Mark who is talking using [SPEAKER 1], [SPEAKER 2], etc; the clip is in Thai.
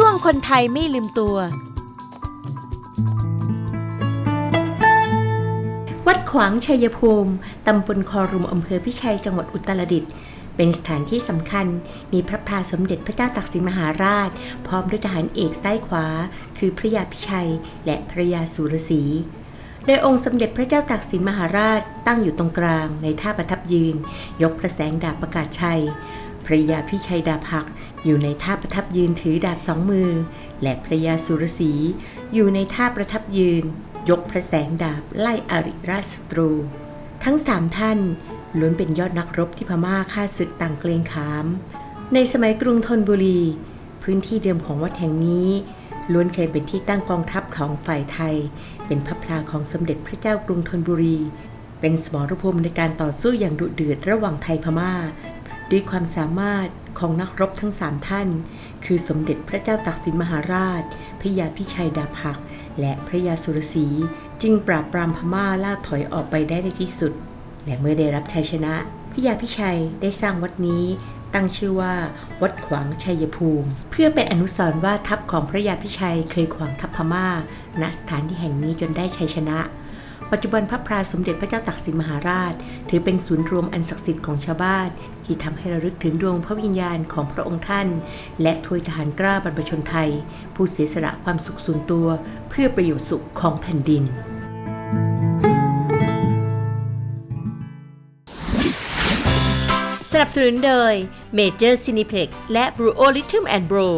[SPEAKER 1] ช่วงคนไทยไม่ลืมตัว
[SPEAKER 2] วัดขวางชัยภูมิ ตำบลคอรุมอำเภอพิชัยจังหวัดอุตรดิตถ์เป็นสถานที่สำคัญมีพระพราสมเด็จพระเจ้าตากสินมหาราช พร้อมด้วยทหารเอกซ้ายขวา คือพระยาพิชัย และพระยาสุรศรีโดยองค์สมเด็จพระเจ้าตากสินมหาราชตั้งอยู่ตรงกลางในท่าประทับยืน ยกพระแสงดาบประกาศชัย พระยาพิชัยดาบหักอยู่ในท่าประทับยืนถือดาบสองมือ และพระยาสุรศรีอยู่ในท่าประทับยืน ยกพระแสงดาบไล่อริราชศัตรู ทั้งสามท่านล้วนเป็นยอดนักรบที่พม่าฆ่าศึกต่างเกรงขาม ในสมัยกรุงธนบุรี พื้นที่เดิมของวัดแห่งนี้ล้วนเคยเป็นที่ตั้งกองทัพของฝ่ายไทย เป็นพระพลาของสมเด็จพระเจ้ากรุงธนบุรี เป็นสมรภูมิในการต่อสู้อย่างดุเดือดระหว่างไทยพม่า ด้วยความสามารถของนักรบทั้งสามท่าน คือสมเด็จพระเจ้าตากสินมหาราช พระยาพิชัยดาบหัก และพระยาสุรศรีจึงปราบปรามพม่าล่าถอยออกไปได้ในที่สุด และเมื่อได้รับชัยชนะ พระยาพิชัยได้สร้างวัดนี้ตั้งชื่อว่า วัดขวางชัยภูมิ เพื่อเป็นอนุสรณ์ว่าทัพของพระยาพิชัยเคยขวางทัพพม่า ณสถานที่แห่งนี้จนได้ชัยชนะ ปัจจุบันพระพราสมเด็จพระเจ้าตากสินมหาราช ถือเป็นศูนย์รวมอันศักดิ์สิทธิ์ของชาวบ้าน ที่ทำให้ระลึกถึงดวงพระวิญญาณของพระองค์ท่าน และทวยทหารกล้าบรรพชนไทย ผู้เสียสละความสุขส่วนตัว เพื่อประโยชน์สุขของแผ่นดิน
[SPEAKER 1] สนับสนุนโดย Major Cineplex และ Bro Rhythm and Bro